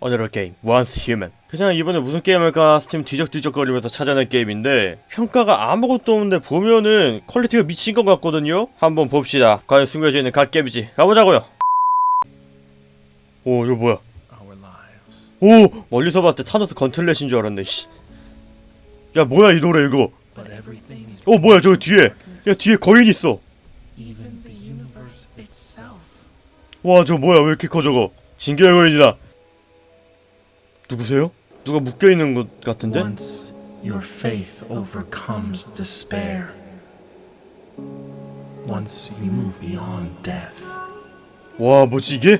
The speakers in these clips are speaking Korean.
오늘의 게임 Once Human. 그냥 이번에 무슨 게임 할까 스팀 뒤적뒤적거리면서 찾아낸 게임인데 평가가 아무것도 없는데 보면은 퀄리티가 미친 것 같거든요? 한번 봅시다. 과연 숨겨져 있는 갓게임이지. 가보자고요. 오 이거 뭐야. 오 멀리서 봤을 때 타노스 건틀렛인 줄 알았네 씨. 야 뭐야 이 노래 이거? Is 어 뭐야 저기 뒤에. 야 뒤에 거인 있어. 와 저 뭐야 왜 이렇게 커 저거? 진격의 거인이다 누구세요? 누가 묶여 있는 것 같은데? Once your faith overcomes despair. Once you move beyond death. 와 뭐지 이게?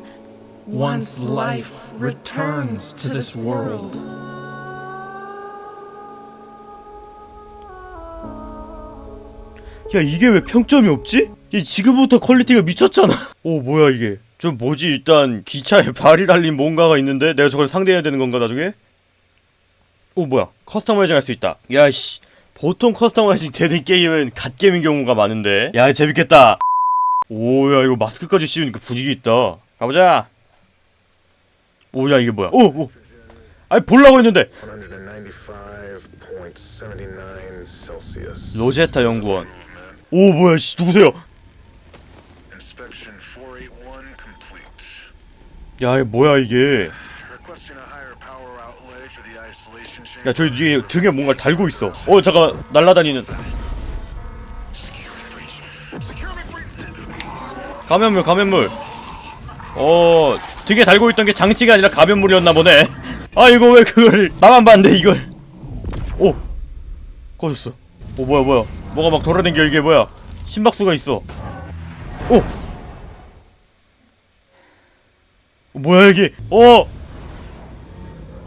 Once life returns to this world. 야 이게 왜 평점이 없지? 야, 지금부터 퀄리티가 미쳤잖아 오 뭐야 이게 좀 뭐지? 일단 기차에 발이 달린 뭔가가 있는데 내가 저걸 상대해야 되는 건가 나중에? 오 뭐야. 커스터마이징 할 수 있다. 야씨. 보통 커스터마이징 되는 게임은 갓게임인 경우가 많은데. 야 재밌겠다. 오야 이거 마스크까지 씌우니까 분위기 있다. 가보자. 오야 이게 뭐야? 오오. 아니 볼라고 했는데. 195.79 Celsius. 로제타 연구원. 오 뭐야 씨. 누구세요 야 이게 뭐야 이게. 야 저기 뒤에 등에 뭔가 달고 있어. 어 잠깐 날라다니는. 감염물 감염물. 어 등에 달고 있던 게 장치가 아니라 감염물이었나 보네. 아 이거 왜 그걸 나만 봤는데 이걸. 오 꺼졌어. 오 뭐야 뭐야. 뭐가 막 돌아다녀 이게 뭐야. 심박수가 있어. 오 어, 뭐야 이게? 어!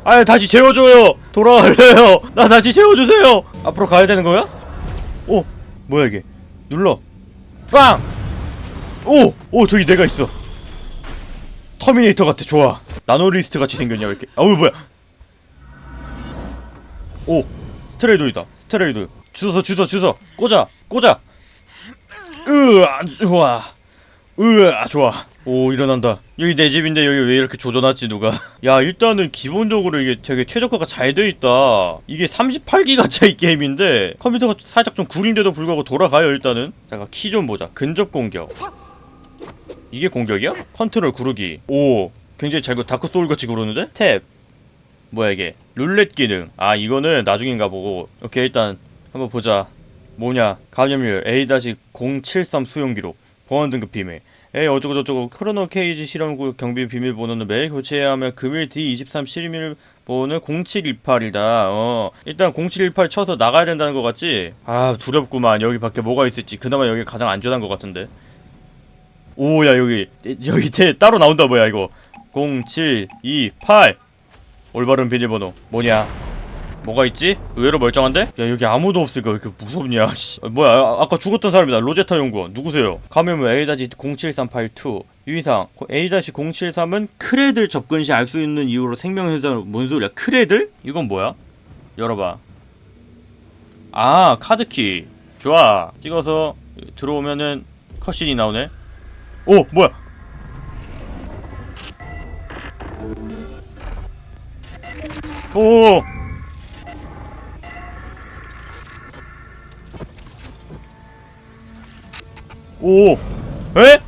아 다시 재워줘요! 돌아갈래요! 나 다시 재워주세요! 앞으로 가야 되는 거야? 오! 뭐야 이게? 눌러! 빵! 오! 오 저기 내가 있어! 터미네이터 같아 좋아! 나노리스트 같이 생겼냐 왜 이렇게? 아우 뭐야! 오! 스트레이도이다! 스트레이도 주워서 주워 주워 꽂아! 꽂아! 으아 좋아! 으아 좋아 오 일어난다. 여기 내 집인데 여기 왜 이렇게 조져놨지 누가? 야 일단은 기본적으로 이게 되게 최저가가 잘 돼 있다. 이게 38기가짜리 게임인데 컴퓨터가 살짝 좀 구린데도 불구하고 돌아가요 일단은. 잠깐 키 좀 보자. 근접 공격. 이게 공격이야? 컨트롤 구르기. 오 굉장히 잘그 다크 소울 같이 구르는데? 탭. 뭐야 이게? 룰렛 기능. 아 이거는 나중인가 보고. 오케이 일단 한번 보자. 뭐냐? 감염률 A-073 수용 기록. 보안 등급 비밀 A 어쩌고저쩌고 크로노 케이지 실험구 경비 비밀 번호는 매일 교체해야 하며 금일 D23 실밀 번호는 0718이다. 어 일단 0718 쳐서 나가야 된다는 거 같지? 아 두렵구만. 여기 밖에 뭐가 있을지. 그나마 여기 가장 안전한 것 같은데. 오야 여기. 여기 대 따로 나온다 뭐야 이거. 0728 올바른 비밀번호. 뭐냐 뭐가 있지? 의외로 멀쩡한데? 야 여기 아무도 없으니까 왜 이렇게 무섭냐 씨. 아, 뭐야 아, 아까 죽었던 사람이다 로제타 연구원 누구세요? 감염은 A-07382 유의사항 A-073은 크레들 접근 시 알 수 있는 이유로 생명현상 뭔 소리야 크레들? 이건 뭐야? 열어봐 아 카드키 좋아 찍어서 들어오면은 컷신이 나오네 오 뭐야 오 오, 에?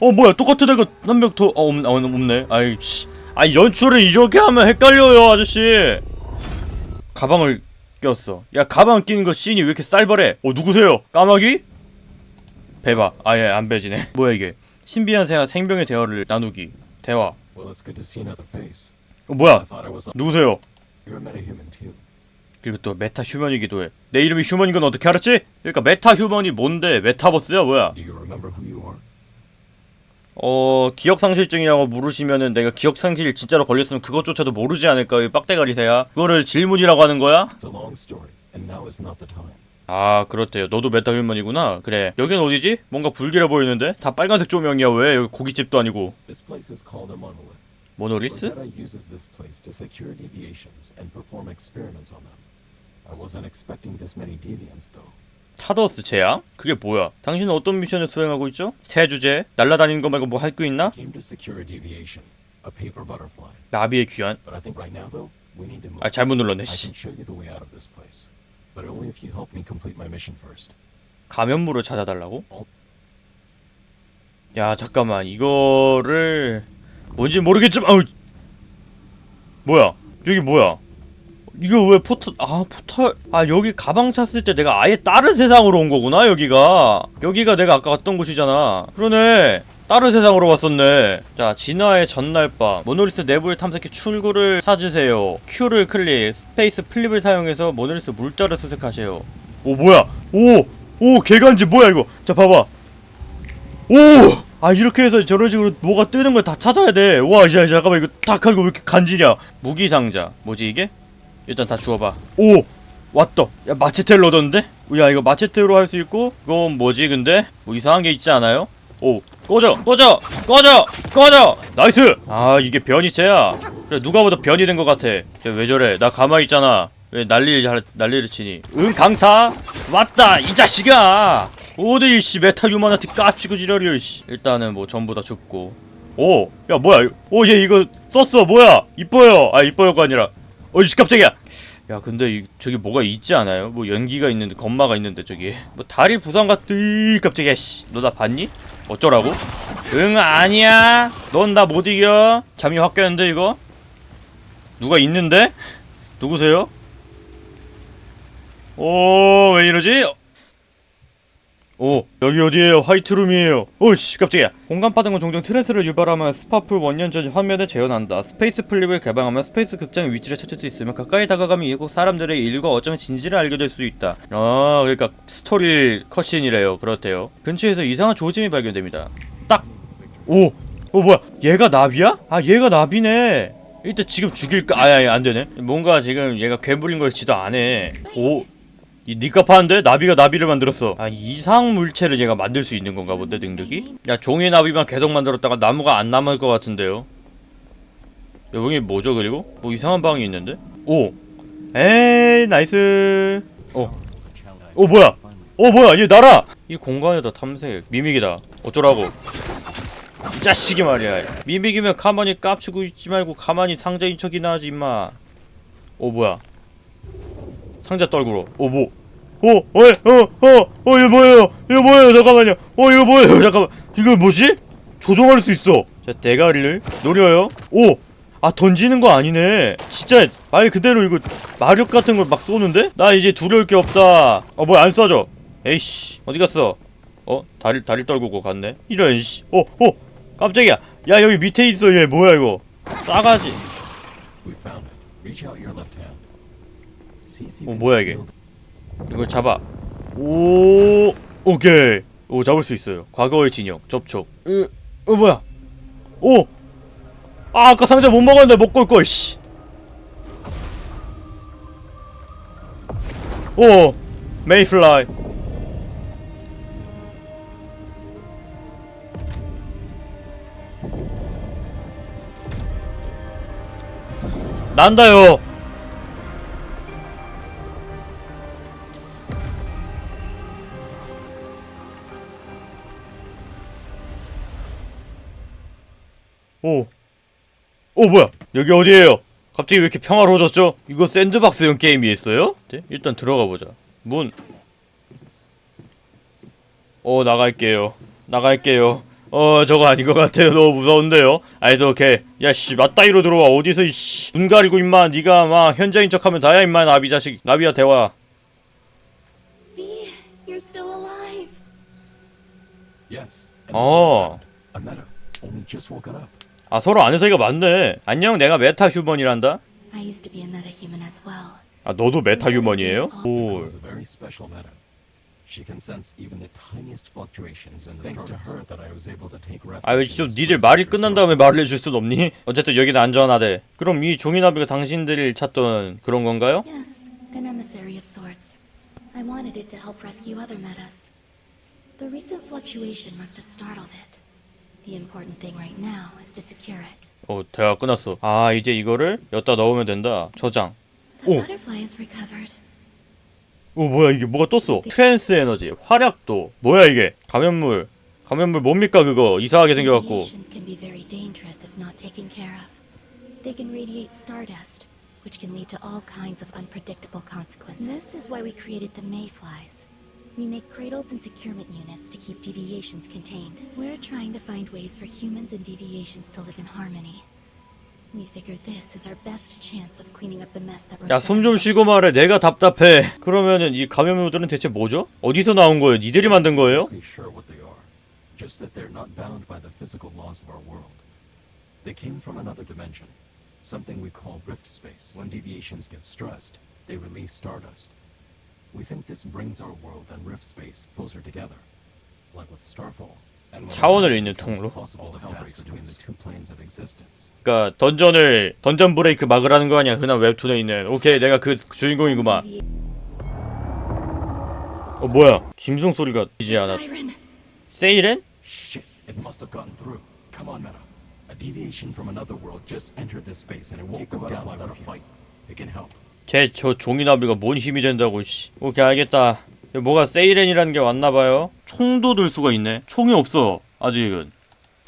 어 뭐야 똑같은 애가 한 명 더, 어, 없, 어, 없네. 아이 씨, 아 연출을 이렇게 하면 헷갈려요 아저씨. 가방을 꼈어. 야 가방 끼는 거 씬이 왜 이렇게 쌀벌해? 어 누구세요? 까마귀? 배봐. 아예 안 배지네. 뭐야 이게? 신비한 새와 생명의 대화를 나누기. 대화. 어 뭐야? 누구세요? You're a metahuman too. 그리고 또 메타 휴먼이기도 해. 내 이름이 휴먼인 건 어떻게 알았지? 그러니까 메타 휴먼이 뭔데? 메타버스야 뭐야? Do you remember who you are? 어 기억 상실증이라고 물으시면은 내가 기억 상실 진짜로 걸렸으면 그것조차도 모르지 않을까 이 빡대가리새야 그거를 질문이라고 하는 거야? It's a long story, and now is not the time. 아 그렇대요 너도 메타휴먼이구나 그래 여긴 어디지? 뭔가 불길해 보이는데? 다 빨간색 조명이야 왜 여기 고깃집도 아니고. 모노리스? I wasn't expecting this many deviants, though. 타더스 재앙? 그게 뭐야? 당신은 어떤 미션을 수행하고 있죠? 새 주제? 날라다니는 거 말고 뭐 할 거 있나? Came to secure a deviation, a paper butterfly. 나비의 귀환? But I think right now, though, we need to move. 아 잘못 눌렀네 I 씨 can show you the way out of this place, but only if you help me complete my mission first. 감염물을 찾아달라고? 어? 야 잠깐만 이거를 뭔지 모르겠지만 아우 뭐야 여기 뭐야 이거 왜 포탈 아 포탈 아 여기 가방 찼을 때 내가 아예 다른 세상으로 온 거구나 여기가. 여기가 내가 아까 갔던 곳이잖아. 그러네. 다른 세상으로 왔었네. 자 진화의 전날 밤. 모노리스 내부를 탐색해 출구를 찾으세요. Q를 클릭 스페이스 플립을 사용해서 모노리스 물자를 수색하세요. 오 뭐야? 오 오 개간지 뭐야 이거? 자 봐봐. 오! 아 이렇게 해서 저런 식으로 뭐가 뜨는 걸 다 찾아야 돼. 와, 야 잠깐만 이거 딱 하고 왜 이렇게 간지냐? 무기 상자. 뭐지 이게? 일단 다 주워봐. 오! 왔다. 야 마체테를 얻었는데? 야 이거 마체테로 할 수 있고 이건 뭐지 근데? 뭐 이상한 게 있지 않아요? 오 꺼져! 꺼져! 꺼져! 꺼져! 나이스! 아 이게 변이체야. 그래 누가 봐도 변이 된 것 같아. 쟤왜 저래? 나 가만히 있잖아. 왜 난리를 잘- 난리를 치니? 응 강타! 왔다 이 자식아! 어디 씨 메타 유만한테 까치고 지랄이야 씨. 일단은 뭐 전부 다 줍고. 오 야 뭐야? 오얘 이거 썼어 뭐야? 이뻐요. 아 이뻐요가 아니라 어이씨 깜짝이야 야 근데 이, 저기 뭐가 있지 않아요? 뭐 연기가 있는데 건마가 있는데 저기 뭐 다리 부상 같으 깜짝이야 씨너 나 봤니? 어쩌라고? 응 아니야 넌 나 못 이겨 잠이 확 깨는데 이거? 누가 있는데? 누구세요? 오왜 이러지? 오 여기 어디에요? 화이트룸이에요. 오씨 깜짝이야. 공간 파동은 종종 트랜스를 유발하면 스파풀 원년 전 화면에 재현한다. 스페이스 플립을 개방하면 스페이스 극장의 위치를 찾을 수 있으며 가까이 다가가면 이곳 사람들의 일과 어쩌면 진실을 알게 될 수 있다. 아 그러니까 스토리 컷신이래요. 그렇대요. 근처에서 이상한 조짐이 발견됩니다. 딱! 오! 어 뭐야? 얘가 나비야? 아 얘가 나비네. 일단 지금 죽일까? 아야 안되네. 뭔가 지금 얘가 괴물인 걸 지도 안해. 오 이 니가 파는데 나비가 나비를 만들었어. 아 이상 물체를 얘가 만들 수 있는 건가 본데 능력이? 야 종이 나비만 계속 만들었다가 나무가 안 남을 것 같은데요. 여기 뭐죠 그리고? 뭐 이상한 방이 있는데? 오, 에이 나이스. 어, 오 뭐야? 어 뭐야 얘 날아! 이 공간에다 탐색 미믹이다. 어쩌라고? 이 자식이 말이야. 미믹이면 가만히 깝치고 있지 말고 가만히 상자인 척이나 하지 임마. 오 뭐야? 상자 떨구러. 오 뭐? 오, 어이, 어, 어, 어, 이거 뭐예요? 이거 뭐예요? 잠깐만요. 어, 이거 뭐예요? 잠깐만. 이거 뭐지? 조종할 수 있어. 자, 대가리를 노려요. 오, 아 던지는 거 아니네. 진짜 말 그대로 이거 마력 같은 걸 막 쏘는데? 나 이제 두려울 게 없다. 어, 뭐야 안 쏴줘? 에이씨, 어디 갔어? 어, 다리 다리 떨구고 갔네. 이런 씨. 어, 어, 깜짝이야. 야 여기 밑에 있어. 얘 뭐야 이거? 싸가지. 어, 뭐야, 이게? 이걸 잡아. 오, 오케이. 오, 잡을 수 있어요. 과거의 진영, 접촉. 으, 어, 뭐야? 오! 아, 아까 상자 못 먹었는데 먹고 올 걸, 씨. 오, 메이플라이. 난다요. 오. 오 뭐야? 여기 어디예요? 갑자기 왜 이렇게 평화로워졌죠? 이거 샌드박스형 게임이었어요? 네? 일단 들어가 보자. 문. 어 나갈게요. 나갈게요. 어 저거 아닌 것 같아요. 너무 무서운데요. 아이도 오케이. 야씨 맞다이로 들어와. 어디서 이씨 눈 가리고 임마. 네가 막 현장인 척하면 다야 임마 나비 자식. 나비야 대화. V, you're still alive. Yes. and 어. Meta. 아 서로 아는 사이가 맞네. 안녕 내가 메타 휴먼이란다. I used to be a metahuman as well. 아 너도 메타 휴먼이에요? 오. is a very special meta. She can sense even the tiniest fluctuations, and thanks to her that I was able to take refuge. 아왜 in 좀 this 니들 place 말이 after 끝난. 다음에 말을 해줄 순 없니? 어쨌든 여기는 안전하대. 그럼 이 종이나비가 당신들이 찾던 그런 건가요? Yes, an emissary of sorts. I wanted it to help rescue other metas. The recent fluctuation must have startled it. The important thing right now is to secure it. 어 대화 끝났어. 아 이제 이거를 여기다 넣으면 된다. 저장. The Oh. butterfly is recovered. 오 뭐야 이게 뭐가 떴어 트랜스 에너지 활약도 뭐야 이게 감염물 감염물 뭡니까 그거 이상하게 생겨갖고 Radiations can be very dangerous if not taken care of. They can radiate stardust, which can lead to all kinds of unpredictable consequences. This is why we created the mayflies. We make cradles and securement units to keep deviations contained. We're trying to find ways for humans and deviations to live in harmony. We figured this is our best chance of cleaning up the mess that we're 야 숨 좀 쉬고 말해 내가 답답해 그러면은 이 감염물들은 대체 뭐죠? 어디서 나온 거예요? 니들이 만든 거예요? Exactly sure what they are. Just that they're not bound by the physical laws of our world. They came from another dimension, something we call rift space. When deviations get stressed, they release stardust. 차원을 it's 통로? possible to pass between the two planes of existence. 그니까 던전을 던전 브레이크 막으라는 거 아니야 흔한 웹툰에 있는 오케이 내가 그 주인공이구만 어 뭐야 짐승 소리가 들리지 않아! 세이렌? Shit, it must have gotten through. Come on, Meta. A deviation from another world just entered this space and it won't go down without a fight. It can help. 쟤 저 종이나비가 뭔 힘이 된다고 씨. 오케이 알겠다. 뭐가 세이렌이라는 게 왔나봐요. 총도 들 수가 있네. 총이 없어 아직은.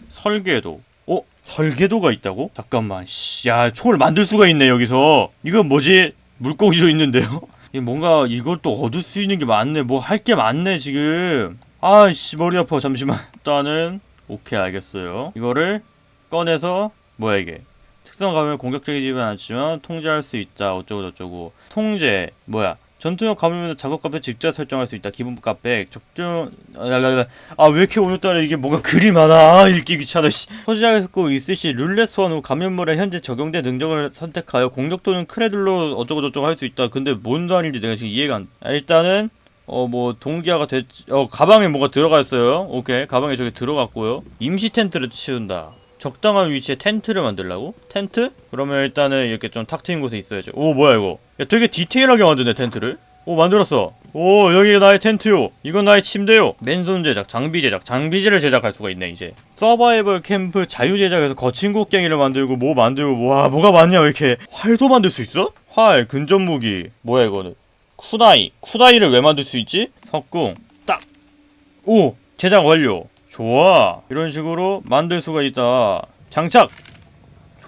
설계도. 어? 설계도가 있다고? 잠깐만 씨 야 총을 만들 수가 있네 여기서. 이건 뭐지? 물고기도 있는데요? 이 뭔가 이걸 또 얻을 수 있는 게 많네. 뭐 할 게 많네 지금. 아씨 머리 아파 잠시만. 일단은 오케이 알겠어요. 이거를 꺼내서 뭐야 이게 특성 감염 공격적이지는 않지만 통제할 수 있다. 어쩌고 저쩌고. 통제 뭐야. 전투용 감염에서 작업 값을 직접 설정할 수 있다. 기본 값백 적정 아왜 이렇게 오늘따라 이게 뭔가 글이 많아? 아, 읽기 귀찮아 씨. 소지하고 있으시 룰렛 소환 후 감염물에 현재 적용된 능력을 선택하여 공격 또는 크레들로 어쩌고 저쩌고 할 수 있다. 근데 뭔 말인지 내가 지금 이해가 안 아, 일단은 어 뭐 동기화가 됐, 어 가방에 뭐가 들어가 있어요. 오케이. 가방에 저기 들어갔고요. 임시 텐트를 치운다. 적당한 위치에 텐트를 만들라고? 텐트? 그러면 일단은 이렇게 좀 탁 트인 곳에 있어야죠. 오 뭐야 이거? 야 되게 디테일하게 만드네 텐트를. 오 만들었어. 오 여기가 나의 텐트요. 이건 나의 침대요. 맨손 제작, 장비 제작, 장비지를 제작할 수가 있네 이제. 서바이벌 캠프 자유 제작에서 거친 곡괭이를 만들고 뭐 만들고 와 뭐가 많냐 왜 이렇게 활도 만들 수 있어? 활, 근접 무기. 뭐야 이거는? 쿠나이. 쿠나이를 왜 만들 수 있지? 석궁. 딱. 오! 제작 완료. 좋아. 이런 식으로 만들 수가 있다. 장착.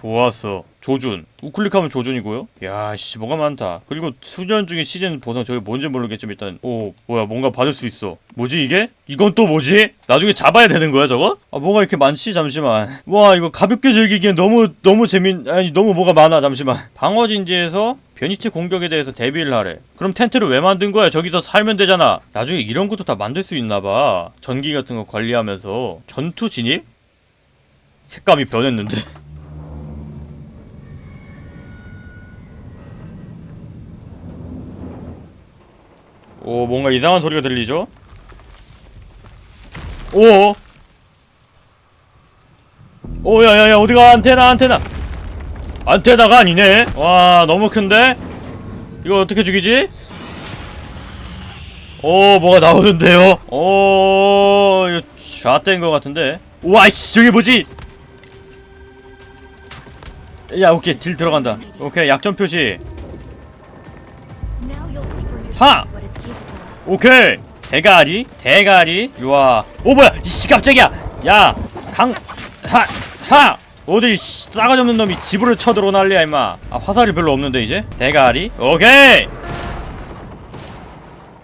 좋았어. 조준. 우클릭하면 조준이고요. 야, 씨, 뭐가 많다. 그리고 수련 중에 시즌 보상 저게 뭔지 모르겠지만 일단 오, 뭐야, 뭔가 받을 수 있어. 뭐지 이게? 이건 또 뭐지? 나중에 잡아야 되는 거야, 저거? 아, 뭐가 이렇게 많지? 잠시만. 와, 이거 가볍게 즐기기엔 너무 너무 재밌 아니, 너무 뭐가 많아. 잠시만. 방어 진지에서 변이체 공격에 대해서 대비를 하래. 그럼 텐트를 왜 만든 거야? 저기서 살면 되잖아. 나중에 이런 것도 다 만들 수 있나 봐. 전기 같은 거 관리하면서 전투 진입? 색감이 변했는데. 오 뭔가 이상한 소리가 들리죠? 오. 오 야야야 어디가 안테나 안테나? 안테나가 아니네. 와 너무 큰데? 이거 어떻게 죽이지? 오 뭐가 나오는데요? 오 이거 샷된 것 같은데? 와이씨 저게 뭐지? 야 오케이 딜 들어간다. 오케이 약점 표시. Now 오케이. 대가리 대가리. 유아. 오 뭐야. 이씨 깜짝이야. 야강하하. 어디 씨, 싸가지 없는 놈이 집으로 쳐들어 난리야 임마. 아 화살이 별로 없는데 이제? 대가리. 오케이.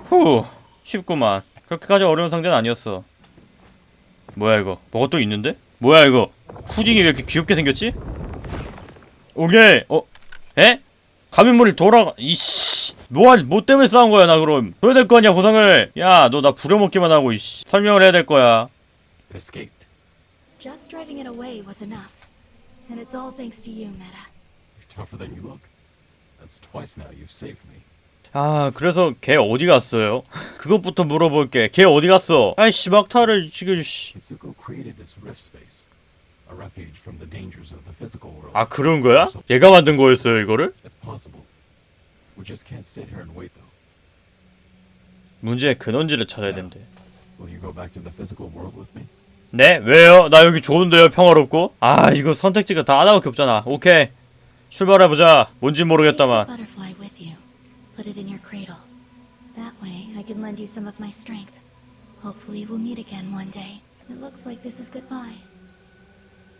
후. 쉽구만. 그렇게까지 어려운 상대는 아니었어. 뭐야 이거? 뭐가 또 있는데? 뭐야 이거? 푸딩이 왜 이렇게 귀엽게 생겼지? 오케이. 어? 에? 감염물이 돌아가 이씨 뭐할 뭐 때문에 싸운 거야 나 그럼 줘야 될 거 아니야 보상을 야 너 나 부려먹기만 하고 이씨 설명을 해야 될 거야 escaped. Just driving it away was enough. And it's all thanks to you, Meta. You're tougher than you look. That's twice now you've saved me. 아 그래서 걔 어디 갔어요 그것부터 물어볼게 걔 어디 갔어 아이씨 막타를 지금 씨. Itsuko created this rift space, 아 그런 거야 얘가 만든 거였어요 이거를 It's possible. We just can't sit here and wait, though. 문제의 근원지를 찾아야 된대? 네 왜요 나 여기 좋은데요 평화롭고 아 이거 선택지가 다 하나밖에 없잖아 오케이 출발해보자 뭔지 모르겠다만. Hopefully, we'll meet again one day. It looks like this is goodbye.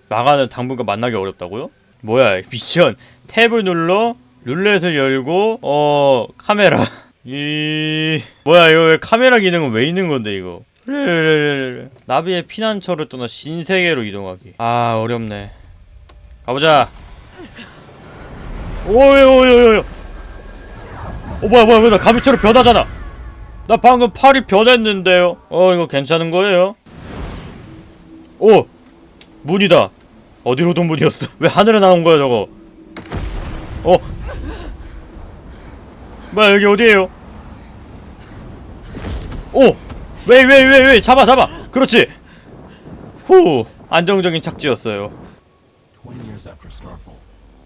나가는 당분간 만나기 어렵다고요? 뭐야 미션. 탭을 눌러 룰렛을 열고 어 카메라. 이 뭐야 이거 왜 카메라 기능은 왜 있는 건데 이거? 나비의 피난처를 떠나 신세계로 이동하기. 아 어렵네. 가보자. 오요요요요 어 뭐야 뭐야 뭐야 나 가비처럼 변하잖아. 나 방금 팔이 변했는데요. 어 이거 괜찮은 거예요? 오 문이다. 어디로 돈 문이었어? 왜 하늘에 나온 거야 저거? 어? 뭐야 여기 어디에요? 오! 왜 왜 왜 왜 잡아 잡아! 그렇지! 후! 안정적인 착지였어요. 20 years after Starfall,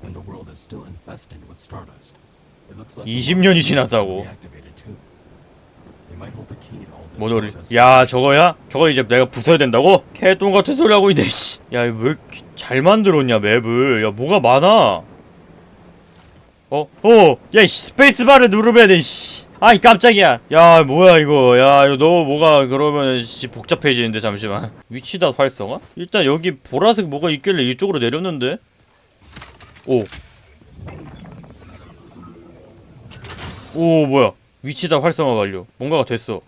and the world is still infested with Stardust. It looks like 20 년이 지났다고. Stardust 야 저거야? 저거 이제 내가 부숴야 된다고? 개똥 같은 소리 하고 있네 씨. 야 이거 왜 이렇게 잘 만들었냐 맵을? 야 뭐가 많아? 어? 어! 야 씨, 스페이스바를 누르면 돼 씨. 아이 깜짝이야. 야 뭐야 이거? 야 이거 너 뭐가 그러면 씨 복잡해지는데 잠시만. 위치다 활성화? 일단 여기 보라색 뭐가 있길래 이쪽으로 내렸는데. 오. 오 뭐야? 위치다 활성화 완료. 뭔가가 됐어.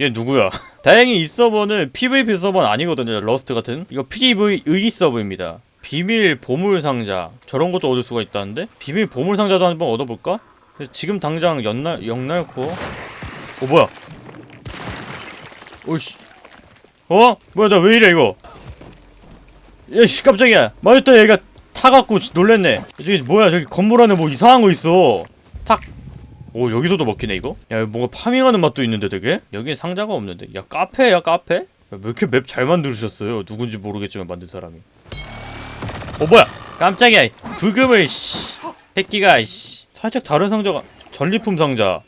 얘 누구야? 다행히 이 서버는 PVP 서버는 아니거든요. 러스트 같은. 이거 PVE 서버입니다. 비밀 보물 상자 저런 것도 얻을 수가 있다는데 비밀 보물 상자도 한번 얻어볼까? 지금 당장 연날 영날코 어 뭐야? 오씨 어 뭐야 나 왜 이래 이거? 야씨 깜짝이야 맞았다 얘가 타갖고 씨, 놀랬네 저기 뭐야 저기 건물 안에 뭐 이상한 거 있어 탁 오 여기서도 먹히네 이거? 야 뭔가 파밍하는 맛도 있는데 되게? 여기 상자가 없는데. 야 카페야 카페? 야, 왜 이렇게 맵 잘 만드셨어요? 누군지 모르겠지만 만든 사람이. 어 뭐야? 깜짝이야. 불금을 씨. 새끼가 씨. 살짝 다른 상자가 전리품 상자.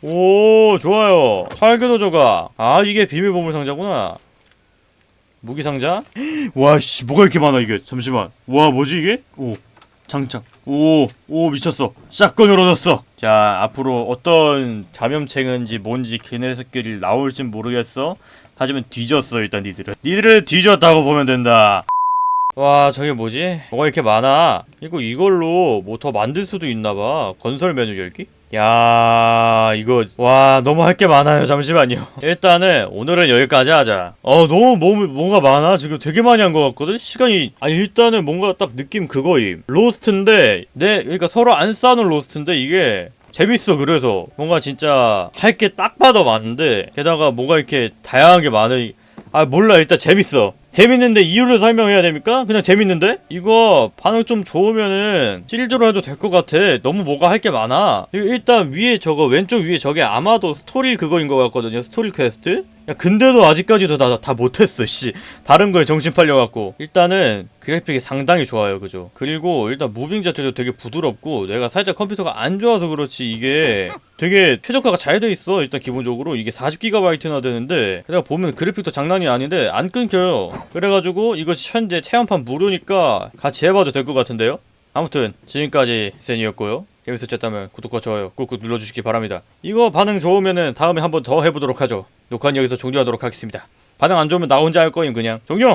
오 좋아요. 설계도 조각 아 이게 비밀 보물 상자구나. 무기 상자? 와씨 뭐가 이렇게 많아 이게? 잠시만. 와 뭐지 이게? 오 장착. 오오 미쳤어. 샷건을 얻었어 자 앞으로 어떤 감염체인지 뭔지 걔네들끼리 나올진 모르겠어. 하지만 뒤졌어 일단 니들은. 니들은 뒤졌다고 보면 된다. 와 저게 뭐지? 뭐가 이렇게 많아? 이거 이걸로 뭐 더 만들 수도 있나봐. 건설 메뉴 열기? 야 이거 와 너무 할 게 많아요. 잠시만요. 일단은 오늘은 여기까지 하자. 어 너무 뭐, 뭔가 많아? 지금 되게 많이 한 것 같거든? 시간이 아니 일단은 뭔가 딱 느낌 그거임. 로스트인데 내 그러니까 서로 안 싸우는 로스트인데 이게 재밌어 그래서. 뭔가 진짜 할 게 딱 봐도 많은데 게다가 뭐가 이렇게 다양하게 많으 아 몰라. 일단 재밌어 재밌는데 이유를 설명해야 됩니까? 그냥 재밌는데? 이거 반응 좀 좋으면은 실드로 해도 될 것 같아. 너무 뭐가 할 게 많아. 이- 일단 위에 저거 왼쪽 위에 저게 아마도 스토리 그거인 것 같거든요. 스토리 퀘스트? 야 근데도 아직까지도 다, 다 못했어 씨. 다른 거에 정신 팔려갖고. 일단은 그래픽이 상당히 좋아요 그죠? 그리고 일단 무빙 자체도 되게 부드럽고 내가 살짝 컴퓨터가 안 좋아서 그렇지 이게. 되게 최적화가 잘 돼 있어 일단 기본적으로. 이게 40GB나 되는데. 내가 보면 그래픽도 장난이 아닌데 안 끊겨요 그래가지고 이거 현재 체험판 무료니까 같이 해봐도 될 것 같은데요? 아무튼 지금까지 센이었고요. 재밌으셨다면 구독과 좋아요 꾹꾹 눌러주시기 바랍니다. 이거 반응 좋으면은 다음에 한번 더 해보도록 하죠. 녹화는 여기서 종료하도록 하겠습니다. 반응 안 좋으면 나 혼자 할 거임 그냥. 종료